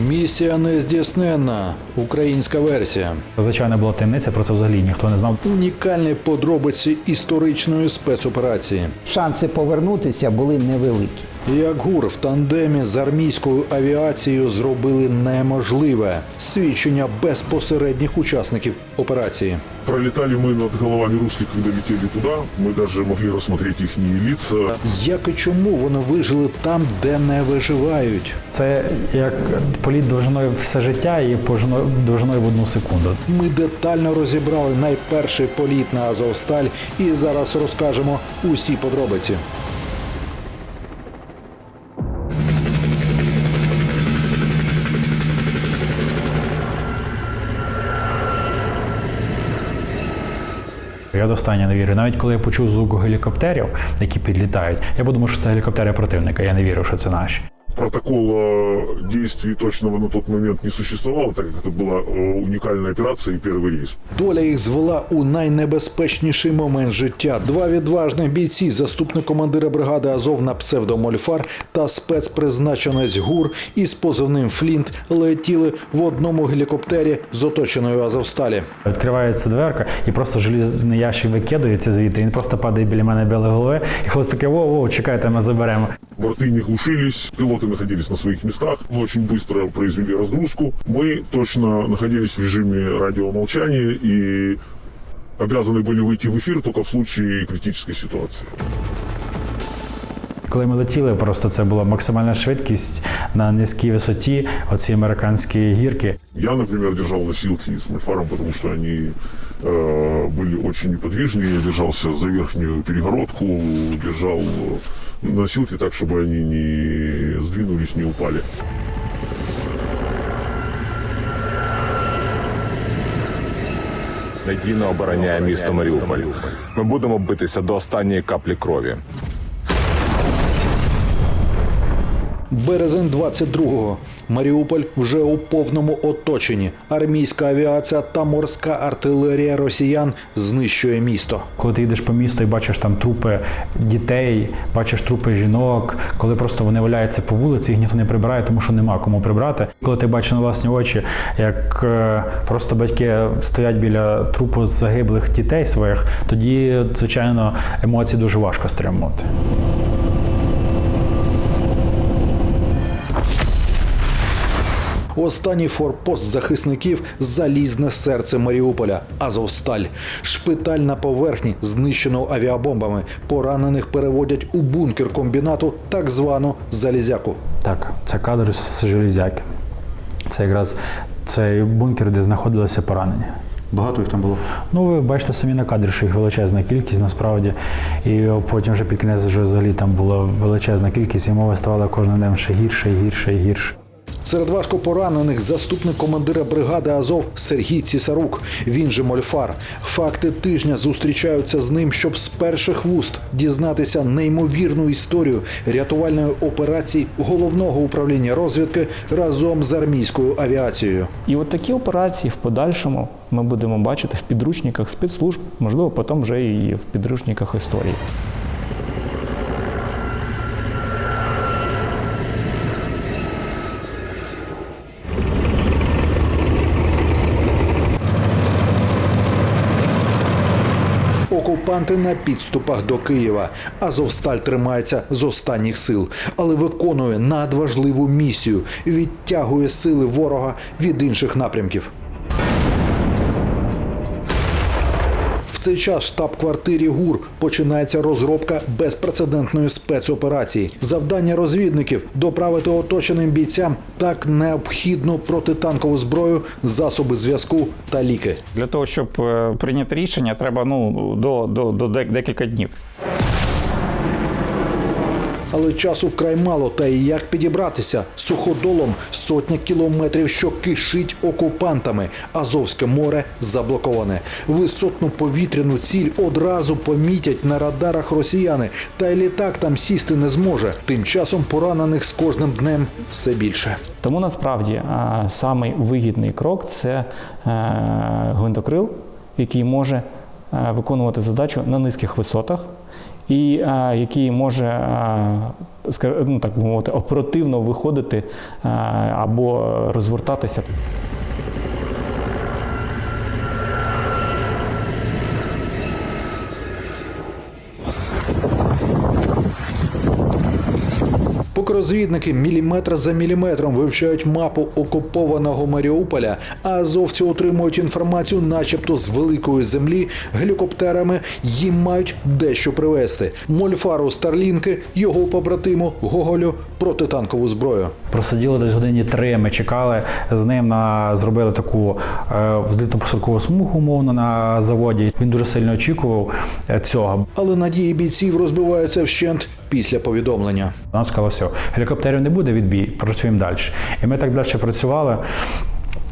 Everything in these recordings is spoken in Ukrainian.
Місія не здійснена. Українська версія. Звичайно, була таємниця, про це взагалі ніхто не знав. Унікальні подробиці історичної спецоперації. Шанси повернутися були невеликі. Як ГУР в тандемі з армійською авіацією зробили неможливе свідчення безпосередніх учасників операції. Пролетали мы над головами русских, когда летели туда. Мы даже могли рассмотреть их лица. Як і чому вони вижили там, де не виживають? Це як політ довжиною все життя і пожиною- довжиною в одну секунду. Ми детально розібрали найперший політ на Азовсталь і зараз розкажемо усі подробиці. Я до не вірю. Навіть коли я почув звук гелікоптерів, які підлітають, я подумав, що це гелікоптери противника. Я не вірю, що це наші Протокола действий точного на тот момент не существовало, так как это была э, уникальная операция и первый рейс. Доля їх звела у найнебезпечніший момент життя. Два відважних бійці, заступник командира бригади Азов на псевдомольфар та спецпризначенець ГУР із позивним Флінт летіли в одному гелікоптері з оточеною Азовсталі. Відкривається дверка, і просто желізний ящик викидується звідти. Він просто падає біля мене біля голови. І хлопець таке, воу-воу, чекайте, ми заберемо. Борты не глушились, пилоты находились на своих местах. Мы очень быстро произвели разгрузку. Мы точно находились в режиме радиомолчания и обязаны были выйти в эфир только в случае критической ситуации. Коли ми летіли, просто це була максимальна швидкість на низькій висоті, оці американські гірки. Я, например, держал носилки с мульфаром, потому что они э, были очень неподвижные. Я держался за верхнюю перегородку, держал носилки так, чтобы они не сдвинулись, не упали. надійно обороняє місто Маріуполь. Ми будемо битися до останньої каплі крові. Березень 22-го. Маріуполь вже у повному оточенні. Армійська авіація та морська артилерія росіян знищує місто. Коли ти йдеш по місту і бачиш там трупи дітей, бачиш трупи жінок, коли просто вони валяються по вулиці, їх ніхто не прибирає, тому що нема кому прибрати. Коли ти бачиш на власні очі, як е, просто батьки стоять біля трупу загиблих дітей своїх, тоді, звичайно, емоції дуже важко стримувати. Останній форпост захисників залізне серце Маріуполя Азовсталь. Шпиталь на поверхні знищено авіабомбами. Поранених переводять у бункер комбінату, так звану залізяку. Так, це кадр з железяки. Це якраз цей бункер, де знаходилися поранені. Багато їх там було. Ну, ви бачите самі на кадрі, що їх величезна кількість насправді. І потім вже під кінець вже взагалі там була величезна кількість, і мова ставала кожним днем ще гірше, і гірше, і гірше. Серед важко поранених заступник командира бригади Азов Сергій Цісарук. Він же Мольфар. Факти тижня зустрічаються з ним, щоб з перших вуст дізнатися неймовірну історію рятувальної операції головного управління розвідки разом з армійською авіацією. І от такі операції в подальшому ми будемо бачити в підручниках спецслужб, можливо, потім вже і в підручниках історії. Окупанти на підступах до Києва. Азовсталь тримається з останніх сил, але виконує надважливу місію, відтягує сили ворога від інших напрямків. Цей час штаб-квартирі ГУР починається розробка безпрецедентної спецоперації. Завдання розвідників доправити оточеним бійцям так необхідну протитанкову зброю, засоби зв'язку та ліки. Для того, щоб е, прийняти рішення, треба ну, до, до, до декілька днів. Але часу вкрай мало, та і як підібратися суходолом сотня кілометрів, що кишить окупантами. Азовське море заблоковане. Висотну повітряну ціль одразу помітять на радарах росіяни, та й літак там сісти не зможе. Тим часом поранених з кожним днем все більше. Тому насправді самий вигідний крок це е, гвинтокрил, який може е, виконувати задачу на низьких висотах і а, який може а, ну, так мовити, оперативно виходити а, або розвертатися. Поки розвідники міліметр за міліметром вивчають мапу окупованого Маріуполя, а азовці отримують інформацію, начебто з великої землі, гелікоптерами їм мають дещо привезти. Мольфару Старлінки, його побратиму Гоголю протитанкову зброю. Просиділи десь годині три. Ми чекали з ним на зробили таку е, взлітно-посадкову смугу, умовно на заводі. Він дуже сильно очікував е, цього. Але надії бійців розбиваються вщент після повідомлення. Нам сказали, все, гелікоптерів не буде, відбій, працюємо далі. І ми так далі працювали.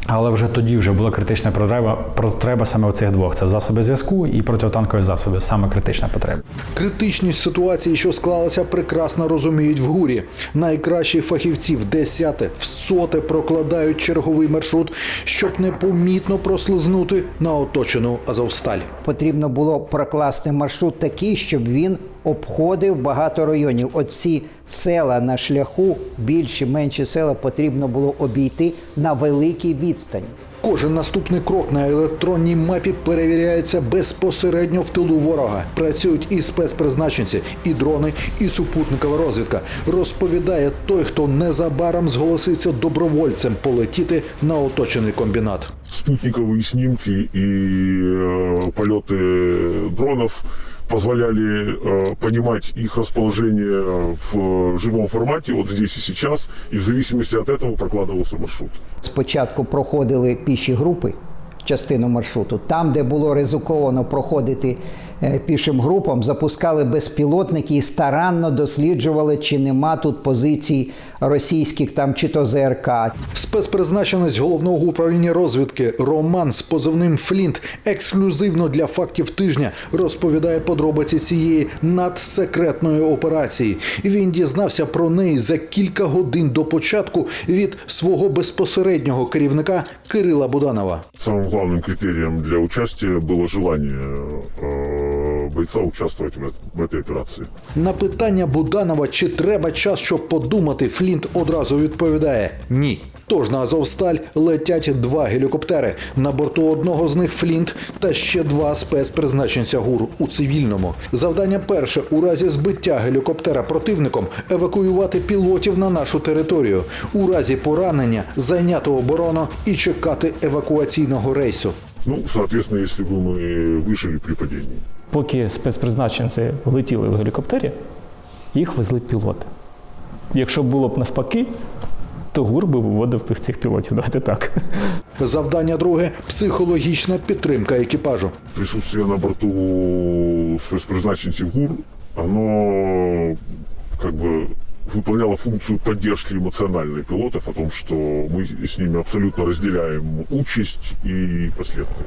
Але вже тоді вже була критична потреба, потреба саме оцих двох: це засоби зв'язку і протитанкові засоби. Саме критична потреба. Критичність ситуації, що склалася, прекрасно розуміють в гурі. Найкращі фахівці в десяте, в соте прокладають черговий маршрут, щоб непомітно прослизнути на оточену Азовсталь. Потрібно було прокласти маршрут такий, щоб він обходив багато районів. Оці села на шляху, більші, менші села потрібно було обійти на великій відстані. Кожен наступний крок на електронній мапі перевіряється безпосередньо в тилу ворога. Працюють і спецпризначенці, і дрони, і супутникова розвідка. Розповідає той, хто незабаром зголоситься добровольцем полетіти на оточений комбінат. спутниковые снимки и э, полеты дронов позволяли э, понимать их расположение в э, живом формате, вот здесь и сейчас, и в зависимости от этого прокладывался маршрут. Спочатку проходили піші групи, частину маршруту. Там, де було ризиковано проходити е, пішим групам, запускали безпілотники і старанно досліджували, чи нема тут позицій російських там чи то ЗРК, Спецпризначенець головного управління розвідки Роман з позивним Флінт ексклюзивно для фактів тижня розповідає подробиці цієї надсекретної операції. Він дізнався про неї за кілька годин до початку від свого безпосереднього керівника Кирила Буданова. Самым главным критерием для участия было желание э, бойца участвовать в, эт- в этой операции. На питання Буданова, чи треба час, щоб подумати, Флінт одразу відповідає ні. Тож на Азовсталь летять два гелікоптери. На борту одного з них Флінт та ще два спецпризначенця ГУР у цивільному. Завдання перше у разі збиття гелікоптера противником евакуювати пілотів на нашу територію. У разі поранення зайняти оборону і чекати евакуаційного рейсу. Ну, соответственно, если бы мы выжили при падении. Поки спецпризначенці летіли в гелікоптері, їх везли пілоти. Якщо було б навпаки, то ГУР би виводив тих цих пілотів. Давайте так. Завдання друге психологічна підтримка екіпажу. Присутствие на борту спецпризначенцев ГУР, оно как бы выполняло функцию поддержки эмоциональной пилотов о том, что мы с ними абсолютно разделяем участь и последствия.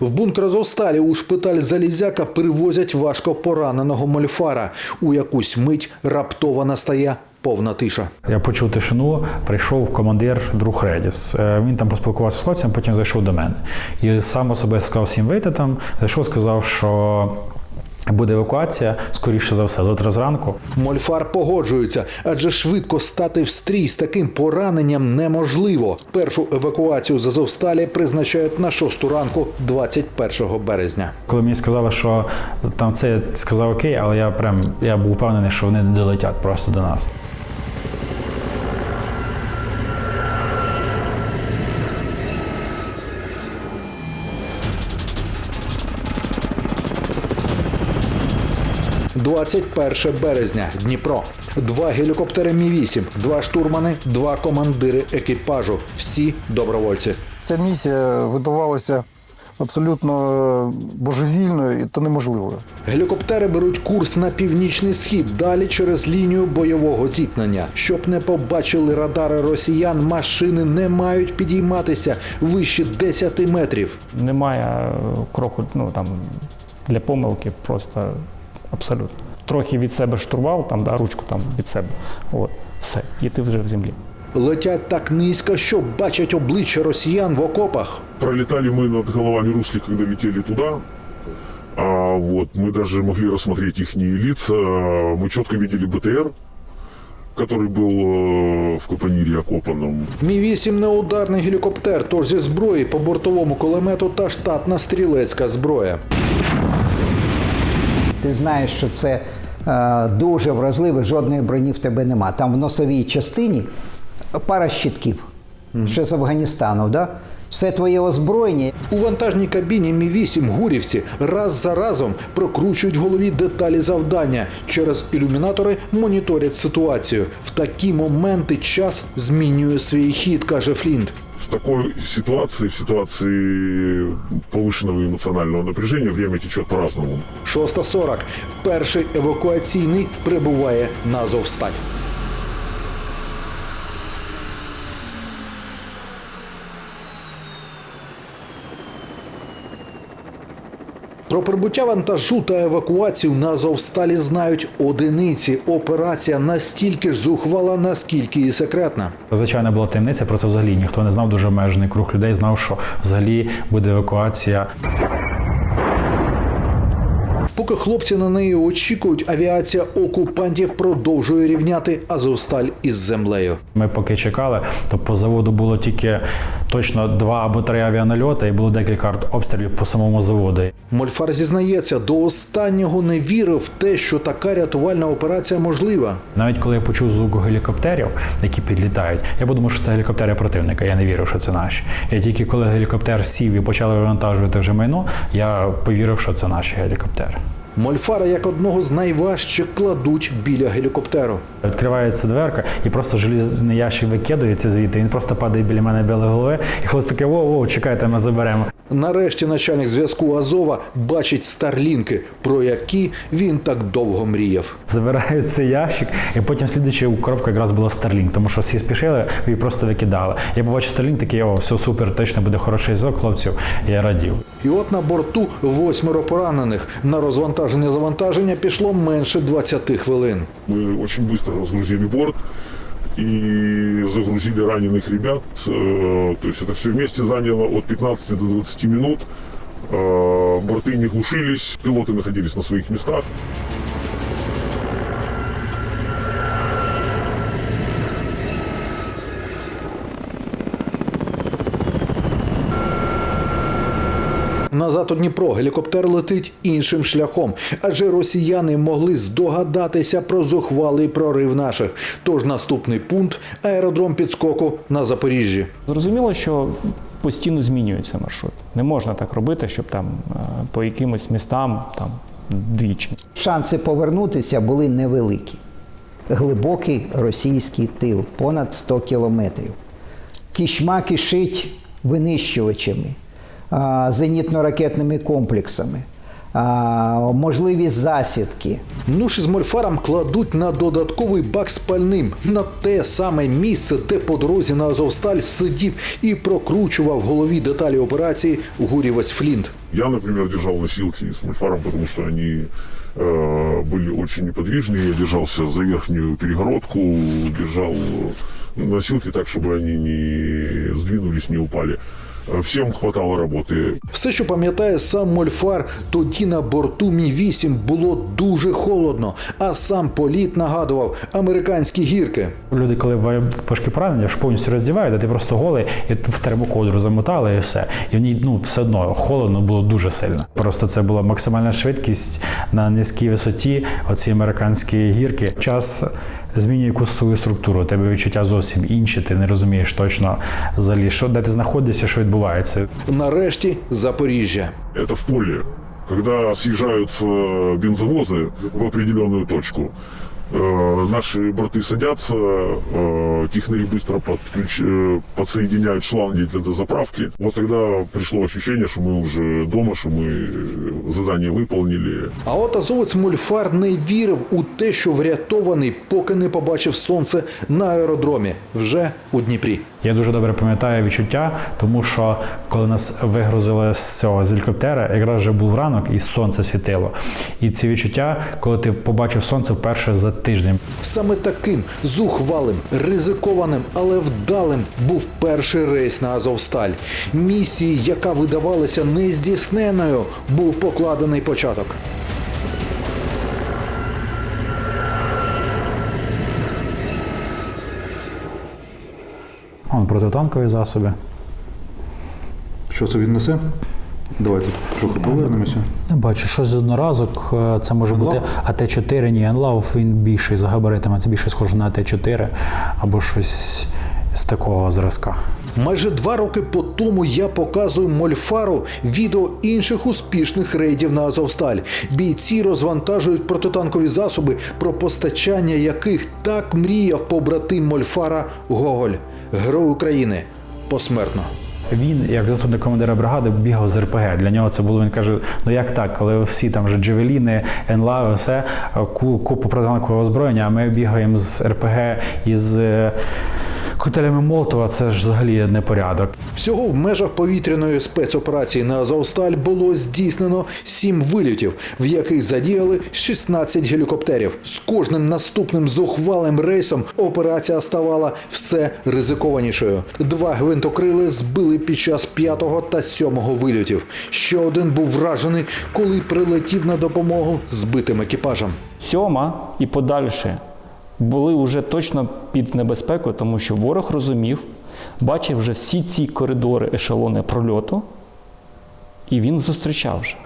В бункер Азовсталі у шпиталь Залізяка перевозять важко пораненого мольфара. У якусь мить раптово настає повна тиша. Я почув тишину, прийшов командир друг Редіс. Е, Він там поспілкувався з хлопцем, потім зайшов до мене. І сам особисто сказав всім вийти там. Зайшов, сказав, що буде евакуація, скоріше за все, завтра зранку. Мольфар погоджується, адже швидко стати в стрій з таким пораненням неможливо. Першу евакуацію з Азовсталі призначають на 6 ранку 21 березня. Коли мені сказали, що там це я сказав окей, але я прям я був впевнений, що вони не долетять просто до нас. – 21 березня. Дніпро. Два гелікоптери Мі-8, два штурмани, два командири екіпажу. Всі добровольці. Ця місія видавалася абсолютно божевільною та неможливою. Гелікоптери беруть курс на північний схід, далі через лінію бойового зіткнення. Щоб не побачили радари росіян, машини не мають підійматися вище 10 метрів. Немає е, кроку ну, там, для помилки, просто абсолютно Трохи від себе штурвал, там, да, ручку там, від себе. От, все, і ти вже в землі. летять так низько, що бачать обличчя росіян в окопах. Пролетали мы над головами русских, когда летели туда. А вот мы даже могли рассмотреть их лица. Мы четко видели БТР, который был э, в Капонире окопанном. Мі-8 неударний гелікоптер, тож зі зброї по бортовому кулемету та штатна стрілецька зброя. Ти знаєш, що це е, дуже вразливе, жодної броні в тебе нема. Там в носовій частині пара щитків, ще з Афганістану. Да? Все твоє озброєння. У вантажній кабіні Мі-8 гурівці раз за разом прокручують в голові деталі завдання. Через ілюмінатори моніторять ситуацію. В такі моменти час змінює свій хід, каже Флінт. Такой ситуации, в ситуации повышенного эмоционального напряжения, время течет по-разному. 6.40. Перший евакуаційний прибуває на Азовсталь. Про прибуття вантажу та евакуацію на Азовсталі знають одиниці. Операція настільки ж зухвала, наскільки і секретна. Звичайно, була таємниця, про це взагалі ніхто не знав. Дуже обмежений круг людей знав, що взагалі буде евакуація. Поки хлопці на неї очікують, авіація окупантів продовжує рівняти Азовсталь із землею. Ми поки чекали, то по заводу було тільки точно два або три авіанальоти, і було декілька обстрілів по самому заводу. Мольфар зізнається, до останнього не вірив в те, що така рятувальна операція можлива. Навіть коли я почув звук гелікоптерів, які підлітають, я подумав, що це гелікоптери противника. Я не вірив, що це наші. І тільки коли гелікоптер сів і почали вивантажувати вже майно, я повірив, що це наші гелікоптери. Мольфара як одного з найважчих кладуть біля гелікоптеру. Відкривається дверка і просто желізний ящик викидується звідти. Він просто падає біля мене біля голови. І хлопець таке, воу-воу, чекайте, ми заберемо. Нарешті начальник зв'язку Азова бачить старлінки, про які він так довго мріяв. Забирають цей ящик, і потім слідуюча коробка якраз була Starlink, тому що всі спішили і просто викидали. Я побачив Starlink, такий, о, все супер, точно буде хороший зв'язок хлопців. Я радів. І от на борту восьмеро поранених. На розвантаження завантаження пішло менше 20 хвилин. Мы очень быстро разгрузили борт и загрузили раненых ребят. Э, То есть это все вместе заняло от 15 до 20 минут. Э, Борты не глушились, пилоты находились на своих местах. Назад у Дніпро гелікоптер летить іншим шляхом, адже росіяни могли здогадатися про зухвалий прорив наших. Тож наступний пункт аеродром підскоку на Запоріжжі. Зрозуміло, що постійно змінюється маршрут. Не можна так робити, щоб там е, по якимось містам там двічі. Шанси повернутися були невеликі. Глибокий російський тил, понад 100 кілометрів. Кішма кишить винищувачами, зенітно-ракетними комплексами, а, можливість засідки. Нуш із мольфаром кладуть на додатковий бак з пальним на те саме місце, де по дорозі на Азовсталь сидів і прокручував в голові деталі операції гурівець Флінт. Я, например, держал носилки с мульфаром, потому что они э, были очень неподвижные. Я держался за верхнюю перегородку, держал носилки так, чтобы они не сдвинулись, не упали. Всем хватало работы. Все, що пам'ятає сам Мольфар, тоді на борту Мі-8 було дуже холодно, а сам політ нагадував американські гірки. Люди, коли важкі поранення, ж повністю роздівають, а ти просто голий і в термокодру замотали і все. І в ній ну все одно холодно було дуже сильно. Просто це була максимальна швидкість на низькій висоті. Оці американські гірки. Час змінює якусь свою структуру. У тебе відчуття зовсім інші. Ти не розумієш точно взагалі, що де ти знаходишся, що відбувається. Нарешті Запоріжжя. Это в поле. Когда съезжают э, бензовозы в определенную точку, э, наши борты садятся, э, технари быстро подключ... э, подсоединяют шланги для дозаправки. Вот тогда пришло ощущение, что мы уже дома, что мы э, задание выполнили. А от азовець Мольфар не вірив у те, що врятований, поки не побачив сонце на аеродромі вже у Дніпрі. Я дуже добре пам'ятаю відчуття, тому що коли нас вигрузили з цього з гелікоптера, якраз вже був ранок і сонце світило. І ці відчуття, коли ти побачив сонце вперше за тиждень. Саме таким зухвалим, ризикованим, але вдалим був перший рейс на Азовсталь. Місії, яка видавалася нездійсненною, був покладений початок. Вон протитанкові засоби. Що це віднесе? Давайте трохи повернемося. Я бачу, щось з одноразок. е, Це може бути АТ-4, ні, Енлав, він більший за габаритами, це більше схоже на АТ-4 або щось з такого зразка. Майже два роки по тому я показую Мольфару відео інших успішних рейдів на Азовсталь. Бійці розвантажують протитанкові засоби, про постачання яких так мріяв побратим Мольфара Гоголь, герой України посмертно. Він, як заступник командира бригади, бігав з РПГ. Для нього це було. Він каже: ну як так, коли всі там вже джевеліни, енлави, все ку- купу протитанкового озброєння, а ми бігаємо з РПГ із е, котелями Молотова, це ж взагалі непорядок. Всього в межах повітряної спецоперації на Азовсталь було здійснено сім вильотів, в яких задіяли 16 гелікоптерів. З кожним наступним зухвалим рейсом операція ставала все ризикованішою. Два гвинтокрили збили під час п'ятого та сьомого вильотів. Ще один був вражений, коли прилетів на допомогу збитим екіпажам. Сьома і подальше були вже точно під небезпекою, тому що ворог розумів, бачив вже всі ці коридори ешелони прольоту, і він зустрічав вже.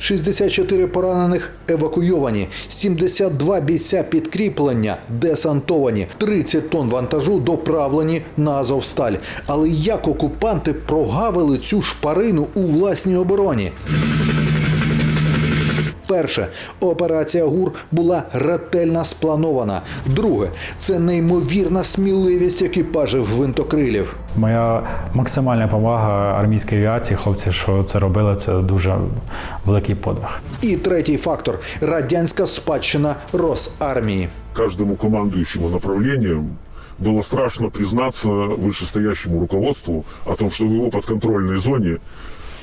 64 поранених евакуйовані, 72 бійця підкріплення десантовані, 30 тонн вантажу доправлені на Азовсталь. Але як окупанти прогавили цю шпарину у власній обороні? Перше, операція ГУР була ретельно спланована. Друге, це неймовірна сміливість екіпажів гвинтокрилів. Моя максимальна повага армійській авіації, хлопці, що це робили, це дуже великий подвиг. І третій фактор радянська спадщина Росармії. Каждому командующему направлением было страшно признаться вышестоящему руководству о том, что в его подконтрольной зоне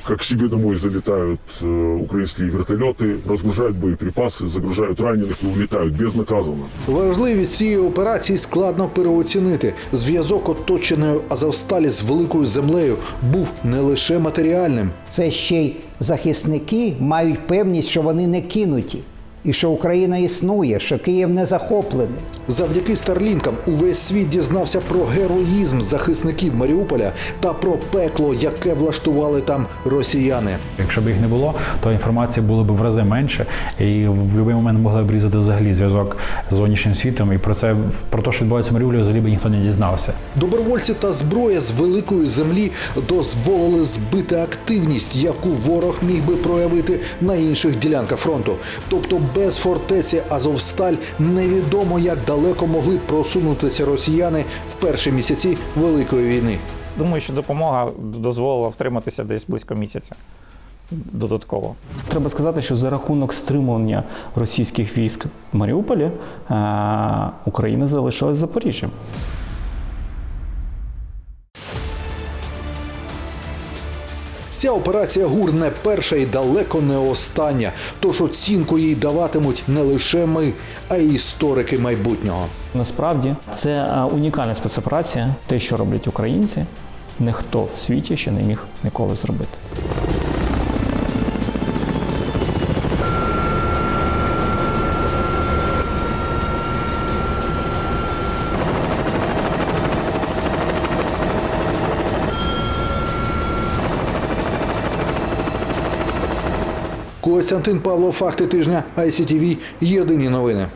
как к себе домой залетают э, украинские вертолеты, разгружают боеприпасы, загружают раненых и улетают безнаказанно. Важливість цієї операції складно переоцінити. Зв'язок оточеної Азовсталі з великою землею був не лише матеріальним. Це ще й захисники мають певність, що вони не кинуті, і що Україна існує, що Київ не захоплений. Завдяки старлінкам увесь світ дізнався про героїзм захисників Маріуполя та про пекло, яке влаштували там росіяни. Якщо б їх не було, то інформації було б в рази менше, і в будь-який момент могли б різати взагалі зв'язок з зовнішнім світом. І про це про те, що відбувається в Маріуполі, взагалі б ніхто не дізнався. Добровольці та зброя з великої землі дозволили збити активність, яку ворог міг би проявити на інших ділянках фронту. Тобто без фортеці Азовсталь невідомо як далеко могли просунутися росіяни в перші місяці Великої війни. Думаю, що допомога дозволила втриматися десь близько місяця додатково. Треба сказати, що за рахунок стримування російських військ в Маріуполі е, Україна залишилась Запоріжжям. Ця операція ГУР не перша і далеко не остання. Тож оцінку їй даватимуть не лише ми, а й історики майбутнього. Насправді це е, унікальна спецоперація. Те, що роблять українці, ніхто в світі ще не міг ніколи зробити. Костянтин Павло, факти тижня ICTV. Єдині новини.